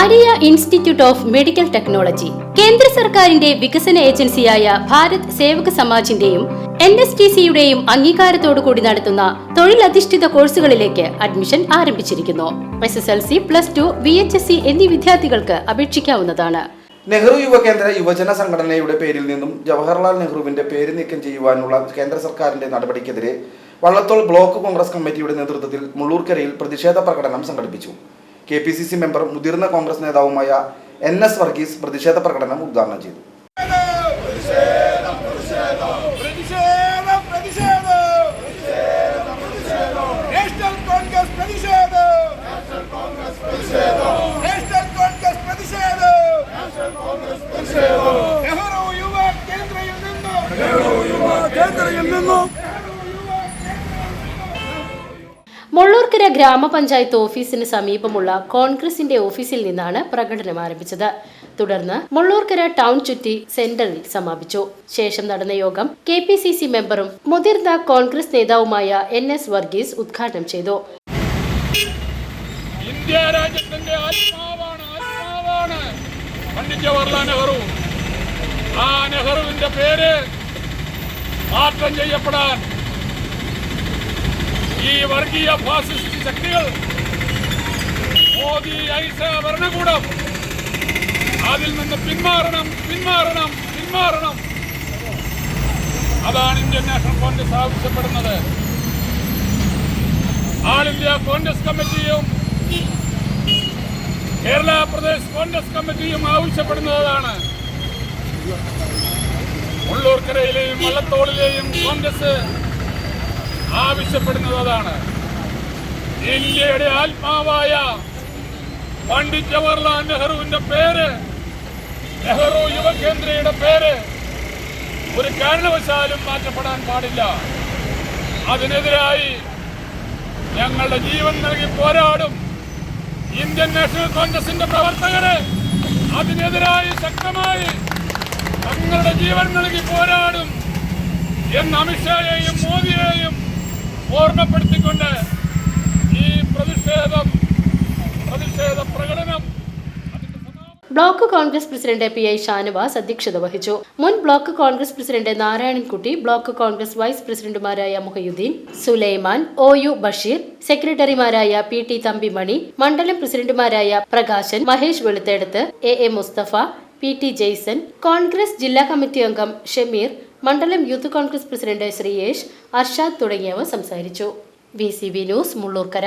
Maria Institute of Medical Technology. കേന്ദ്ര സർക്കാരിന്റെ വികസന ഏജൻസിയായ ഭാരത് സേവക സമാജിന്റെയും എൻ എസ് ടി സിയുടെയും അംഗീകാരത്തോടു കൂടി നടത്തുന്ന തൊഴിലധിഷ്ഠിത കോഴ്സുകളിലേക്ക് അഡ്മിഷൻ ആരംഭിച്ചിരിക്കുന്നു. S S L C plus two V H S C എന്നീ വിദ്യാർത്ഥികൾക്ക് അപേക്ഷിക്കാവുന്നതാണ്. നെഹ്റു യുവകേന്ദ്ര യുവജന സംഘടനയുടെ പേരിൽ നിന്നും ജവഹർലാൽ നെഹ്റുവിന്റെ പേര് നീക്കം ചെയ്യുവാനുള്ള കേന്ദ്ര സർക്കാരിന്റെ നടപടിക്കെതിരെ വള്ളത്തോൾ ബ്ലോക്ക് കോൺഗ്രസ് കമ്മിറ്റിയുടെ നേതൃത്വത്തിൽ മുള്ളൂർക്കരയിൽ പ്രതിഷേധ പ്രകടനം സംഘടിപ്പിച്ചു. K P C C member മുതിർന്ന കോൺഗ്രസ് നേതാവുമായ എൻ എസ് വർഗീസ് പ്രതിഷേധ പ്രകടനം ഉദ്ഘാടനം ചെയ്തു നെഹ്റു നിന്നും കേന്ദ്രയിൽ നിന്നും മുള്ളൂർക്കര ഗ്രാമപഞ്ചായത്ത് ഓഫീസിന് സമീപമുള്ള കോൺഗ്രസിന്റെ ഓഫീസിൽ നിന്നാണ് പ്രകടനം ആരംഭിച്ചത്. തുടർന്ന് മുള്ളൂർക്കര ടൗൺ ചുറ്റി സെന്ററിൽ സമാപിച്ചു. ശേഷം നടന്ന യോഗം കെ പി സി സി മെമ്പറും മുതിർന്ന കോൺഗ്രസ് നേതാവുമായ എൻ എസ് വർഗീസ് ഉദ്ഘാടനം ചെയ്തു. ഇന്ത്യ രാജ്യത്തിന്റെ ആത്മാവാണ് ആത്മാവാണ്. ആ നെഹ്റുവിന്റെ പേര് മാറ്റം ചെയ്യപ്പെടാൻ ഈ വർഗീയ ഫാസിസ്റ്റ് ശക്തികൾ മോദി ഐസ ഭരണകൂടം. അതിൽ നിന്ന് പിന്മാറണം പിന്മാറണം പിന്മാറണം. അതാണ് ഇന്ത്യൻ നാഷണൽ കോൺഗ്രസ് ആവശ്യപ്പെടുന്നത്. ആൾ ഇന്ത്യ കോൺഗ്രസ് കമ്മിറ്റിയും കേരള പ്രദേശ് കോൺഗ്രസ് കമ്മിറ്റിയും ആവശ്യപ്പെടുന്നതാണ്. ഉള്ളൂർക്കരയിലെയും വള്ളത്തോളിലെയും കോൺഗ്രസ് ആവശ്യപ്പെടുന്നതാണ് ഇന്ത്യയുടെ ആത്മാവായ പണ്ഡിറ്റ് ജവഹർലാൽ നെഹ്റുവിന്റെ പേര് നെഹ്റു യുവകേന്ദ്രയുടെ പേര് ഒരു കാരണവശാലും മാറ്റപ്പെടാൻ പാടില്ല. അതിനെതിരായി ഞങ്ങളുടെ ജീവൻ നൽകി പോരാടും ഇന്ത്യൻ നാഷണൽ കോൺഗ്രസിന്റെ പ്രവർത്തകര് അതിനെതിരായി ശക്തമായി തങ്ങളുടെ ജീവൻ നൽകി പോരാടും എന്ന് അമിത്ഷായെയും ഓർമ്മപ്പെടുത്തിക്കൊണ്ട് ഈ പ്രതിഷേധം പ്രതിഷേധ പ്രകടനം block Congress president P I Shanavas അധ്യക്ഷത വഹിച്ചു. മുൻ block Congress president Narayanankutty block Congress vice പ്രസിഡന്റുമാരായ മുഹയുദ്ദീൻ സുലൈമാൻ ഒ യു ബഷീർ സെക്രട്ടറിമാരായ പി ടി തമ്പിമണി മണ്ഡലം പ്രസിഡന്റുമാരായ Prakashan Mahesh Veluthedath A A Musthafa P T Jaison Congress ജില്ലാ കമ്മിറ്റി അംഗം ഷമീർ മണ്ഡലം youth Congress president Sreeyesh Arshad തുടങ്ങിയവർ സംസാരിച്ചു. V C B news Mullurkara.